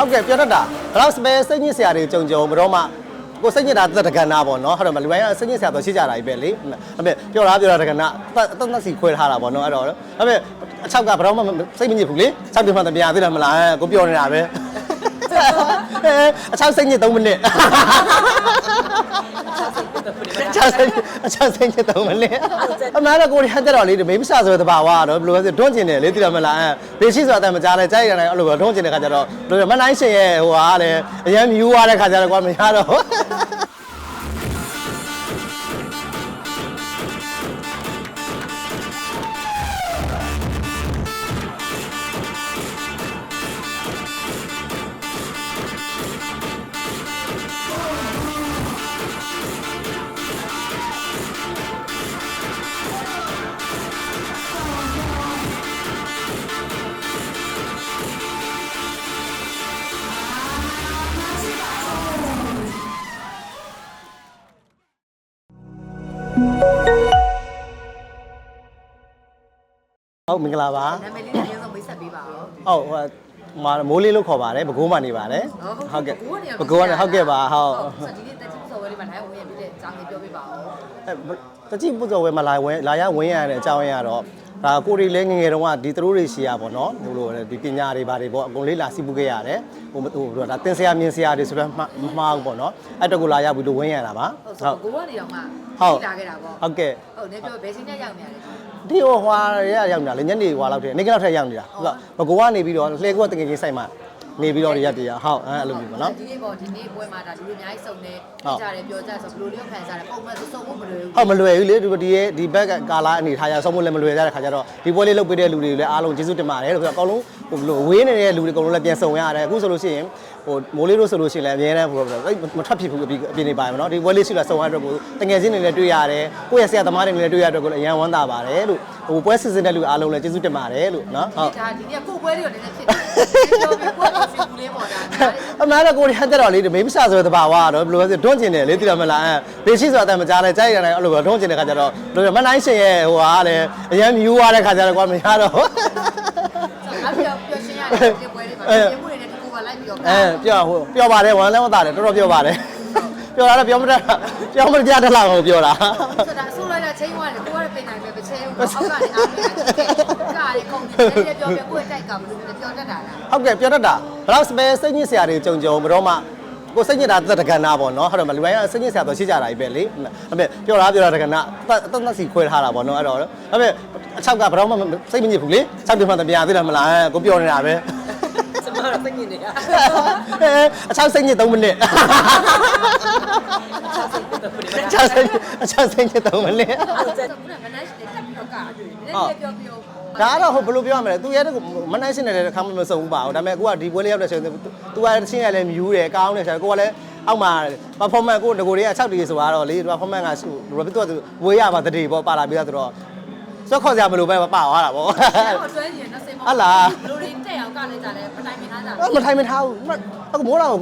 ဟုတ်ကဲ့ပြောတတ်တာဘလောက်စပယ်စိတ်ညစ်စရာတွေကြုံကြုံဘတော့မှကိုစိတ်ညစ်တာသက်တကဏပေါ့နော်ဟုတ်တယ်မလူပိုင်းကစိတ်ညစ်စရာတော့ရှိကြတာကြီးပဲလေဟုတ်ပြီပြောတာပြောတာတကဏသက်သက်စီခွဲထားတာပေါ့နော်အဲ့တော့ဟုတ်ပြီအချောက်ကဘတော့မှစိတ်မညစ်ဘူးလေချောက်ပြမှတပြားသိတယ်မလားကိုပြောနေတာပဲအချောက်စိတ်ညစ်3မိနစ် အချောက်စိတ်အချောက်စိတ်ညစ်3မိနစ်အမှန်တော့ကိုရီဟန်တက်တော့လေမိမဆာဆိုတဲ့ဘာဝကတော့ဘယ်လိုလဲဆိုတွန်းကျင်တယ်လေသိတယ်မလားဘေးရှိဆိုတာတမကြားလဲကြိုက်ရတယ်အဲ့လိုပဲတွန်းကျင်တဲ့ခါကျတော့ဘယ်လိုမနိုင်ရှင်ရဲ့ဟိုဟာလေအရင်မြူးသွားတဲ့ခါကျတော့ကွာမရတော့ ဟုတ်မင်္ဂလာပါနာမည်လေးနဲ့အရင်ဆုံးမိတ်ဆက်ပေးပါဦးဟုတ်ဟိုမာမိုးလေးလို့ခေါ်ပါတယ်ဘကိုးမှနေပါတယ်ဟုတ်ကဲ့ဘကိုးကနေဟုတ်ကဲ့ပါဟုတ်ဆိုဒီနေ့တက်ချစ်စော်ဝဲလေးမှာနိုင်ဝင်ရပြီးတဲ့ကြောင်းလေးပြောပြပါဦးတကြည့်ပုဇော်ဝဲမလာဝင်လာရဝင်ရတဲ့အကြောင်းရင်းကတော့ ဒါကိုရီလဲငငယ်တုန်းကဒီသူတို့တွေရှိရပါတော့ဘလို့လဲဒီပညာတွေဘာတွေပေါ့အကုန်လေးလာစီးပူခဲ့ရတယ်ဟိုဟိုဒါတင်ဆရာမြင်ဆရာတွေဆိုတော့မမှားဘူးပေါ့နော်အဲ့တော့ကိုလာရပြီးလို့ဝင်ရတာပါဟုတ်ဆိုကိုကနေတော့မှဟုတ်လာခဲ့တာပေါ့ဟုတ်ကဲ့ဟုတ်နေပြောဘယ်ချိန်ညရောက်နေရလဲဒီဟိုဟွာရရောက်နေတာလေညနေဟွာလောက်တည်းနေကတော့ထက်ရောက်နေတာဟုတ်လားဘကိုကနေပြီးတော့လှဲကွက်တငယ်ချင်းဆိုင်မှာ နေပြီးတော့ရက်တည်းဟုတ်အဲ့လိုမျိုးပေါ့နော်ဒီနေ့ပေါ့ဒီနေ့ပွဲမှာဒါလူတွေအများကြီးစုံနေဟုတ်ကြတယ်ပြောကြဆိုဘယ်လိုလေးခံစားရပုံမှန်စုံဖို့မလွယ်ဘူးဟုတ်မလွယ်ဘူးလေဒီဒီရဲ့ဒီဘက်ကကာလာအနေထားရဆုံးမလည်းမလွယ်ကြတဲ့ခါကျတော့ဒီပွဲလေးလုပ်ပေးတဲ့လူတွေလည်းအားလုံးကျေးဇူးတင်ပါတယ်လို့ဆိုတော့အကောင်လုံးဟိုဘလို့ဝေးနေတဲ့လူတွေအကုန်လုံးလည်းပြန်ဆုံရတယ်အခုဆိုလို့ရှိရင်ဟိုမိုးလေးတို့ဆိုလို့ရှိရင်လည်းအများနဲ့ဟိုမထွက်ဖြစ်ဘူးအပြင်အပြင်နေပါမယ်နော်ဒီပွဲလေးရှိလာဆုံရတဲ့အတွက်ကိုတငယ်ချင်းတွေလည်းတွေ့ရတယ်ကိုယ့်ရဲ့ဆရာသမားတွေလည်းတွေ့ရတဲ့အတွက်ကိုလည်းအရန်ဝမ်းသာပါတယ်လို့ဟိုပွဲစစ်စစ်တဲ့လူအားလုံးလည်းကျေးဇူးတင်ပါတယ်လို့နော်ဟုတ်ဒါဒီနေ့ကိုပွဲလေးတော့နည်းနည်းဖြစ် တယ်ပြောပြီးပွဲကိုစီဘူးလေးပေါ့ဒါအမှန်တော့ကိုရီဟန်တက်တော့လေမိမဆာဆိုတဲ့တဘာဝကတော့ဘယ်လိုလဲဆိုတွန်းကျင်တယ်လေသိတယ်မလားဘေးရှိဆိုတာတမကြားလဲကြိုက်ရတယ်အဲ့လိုပဲတွန်းကျင်တဲ့ခါကျတော့ဘယ်လိုလဲမနိုင်ရှင်ရဲ့ဟိုဟာလေအရင်မြူးသွားတဲ့ခါကျတော့ကွာမရတော့အဲ့ပြောပြောရှင်းရတယ်ဒီပွဲလေးမှာပြင်မှုတွေနဲ့ဒီကိုကလိုက်ပြီးတော့အဲပြောဟိုပြောပါတယ်ဝမ်းလဲဝမ်းသာတယ်တော်တော်ပြောပါတယ်ပြောတာလည်းပြောမတတ်ပြောမကြတဲ့လောက်ကိုပြောတာဆိုတာဆိုလိုက်တာ ချိန်သွားတယ်ကိုကလည်းပြင်နိုင်မယ်ပချဲဦးအောက်ကနေအားပေးတာကားလေးကုန်တယ်ပြောပြကိုယ်တိုက်ကဘယ်လိုလဲပြောတတ်တာလားဟုတ်ကဲ့ပြောတတ်တာဘလောက်စပယ်စိတ်ညစ်စရာတွေကြုံကြုံဘတော့မှကိုစိတ်ညစ်တာသက်တကဏပေါ့နော်ဟုတ်တယ်မလူပိုင်းကစိတ်ညစ်စရာတော့ရှိကြတာကြီးပဲလေဟုတ်ပြီပြောတာပြောတာတကဏသက်သက်စီခွဲထားတာပေါ့နော်အဲ့တော့ဟုတ်ပြီအချောက်ကဘတော့မှစိတ်မညစ်ဘူးလေချောက်ပြမှတပြားသိတယ်မလားကိုပြောနေတာပဲစမတော့သိနေရအချောက်စိတ်ညစ်3မိနစ်အ ချောက်စိတ်အချောက်စိတ်ညစ်3မိနစ်ဟုတ်တယ်ခုနကနိုင်တက်ပြီးတော့ကားတွေ့နည်းနည်းပြောပြောဒါကတော့ဟိုဘယ်လိုပြောရမလဲသူရဲ့မနိုင်စင်တဲ့ခါမှမစုံဘူးပါဘူးဒါပေမဲ့ကိုကဒီပွဲလေးရောက်တဲ့ချိန်သူကချင်းရလည်းမြူးတယ်ကောင်းတယ်ဆိုတော့ကိုကလည်းအောက်မှာ performance ကိုငကိုတွေက6တီဆိုတာတော့လေသူက performance ကသူကဝေးရပါတတိပေါ့ပါလာပြီးတော့ဆိုတော့ဆွတ်ခေါ်စရာမလိုပဲပါသွားတာပေါ့တော့တွဲရင်နော်စေမောဘလူတွေတက်အောင်ကလည်းကြတယ်ပတိုင်မြင်ထားကြတယ်မထိုင်မထားဘူးအခုမိုးတော့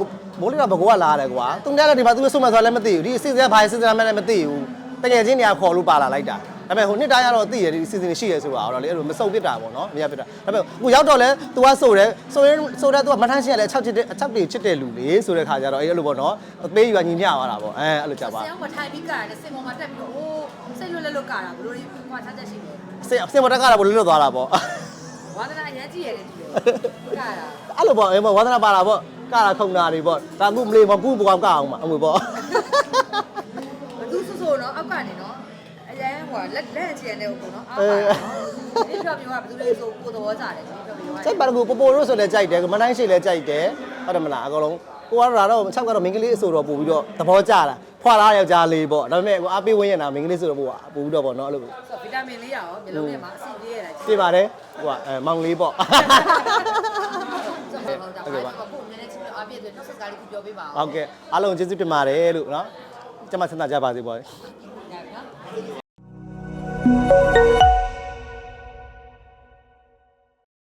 မိုးလေးတော့ဘကောကလာတယ်ကွာသူတက်လည်းဒီမှာသူဆုံးမဆိုလည်းမသိဘူးဒီအစီအစဉ်ဘာအစီအစဉ်မှလည်းမသိဘူးတကယ်ချင်းနေရာခေါ်လို့ပါလာလိုက်တာဒါပေမဲ့ဟိုနှစ်တိုင်းကတော့သိရဒီအစီအစဉ်ရှိရဆိုတာတော့လေအဲ့လိုမစုံပြစ်တာပေါ့နော်မရပြစ်တာဒါပေမဲ့အခုရောက်တော့လဲ तू ကဆိုတယ်ဆိုရင်ဆိုတော့ तू ကမထမ်းရှင်းရလဲ6ချစ်တဲ့အချက်တွေချစ်တဲ့လူလေဆိုတဲ့ခါကျတော့အဲ့လိုပေါ့နော်ပေးယူကညီမျှသွားတာပေါ့အဲအဲ့လိုကြပါဆရာမထိုင်ပြီးကားတယ်စေမောမှာတက်ပြီးတော့အိုးစိတ်လွတ်လက်လွတ်ကားတာဘလူတွေကွာထားချက်ရှိတယ်စင်စင်မတက်ကတော့ဘယ်လိုလွတ်သွားတာပေါ့ဝါသနာအရင်ကြည့်ရတယ်ဒီကားတာအဲ့လိုပေါ့အဲ့မဝါသနာပါတာပေါ့ ကတာခုံတာတွေပေါ့ဒါအခုမလေးမကူဘောင်ကအောင်မှာအမွေပေါ့ဘသူဆူဆူနော်အောက်ကနေနော်အရင်ဟိုလက်လက်ချင်တဲ့ဟိုနော်အောက်ကနေဒီပြောပြောကဘသူတွေဆိုကိုသဘောကြတယ်ဒီပြောပြောစိတ်ပါကူပိုပိုရိုးဆိုလည်းကြိုက်တယ်မနိုင်ရှိလည်းကြိုက်တယ်ဟုတ်တယ်မလားအကောင်လုံးကိုကတော့တော့6ကတော့မင်္ဂလေးအဆိုတော့ပို့ပြီးတော့သဘောကျတာဖွာလာယောက်ျားလေးပေါ့ဒါပေမဲ့ကိုအားပေးဝင်းရတာမင်္ဂလေးဆိုတော့ပို့ပို့ပြီးတော့ပေါ့နော်အဲ့လိုဆိုဗီတာမင်လေးရအောင်မျိုးလုံးထဲမှာအဆီလေးရတာပြပါတယ်ဟိုကအဲမောင်လေးပေါ့ဆိုတော့ဟုတ်တာဘာလို့ကိုနည်းနည်းချင်း အားပြည့်တယ်နောက်ဆက်စကားလေးခုပြောပေးပါဦးဟုတ်ကဲ့အားလုံးကျေးဇူးတင်ပါတယ်လို့နော်ကျွန်မဆန္ဒကြပါစေပေါ့ Thank you.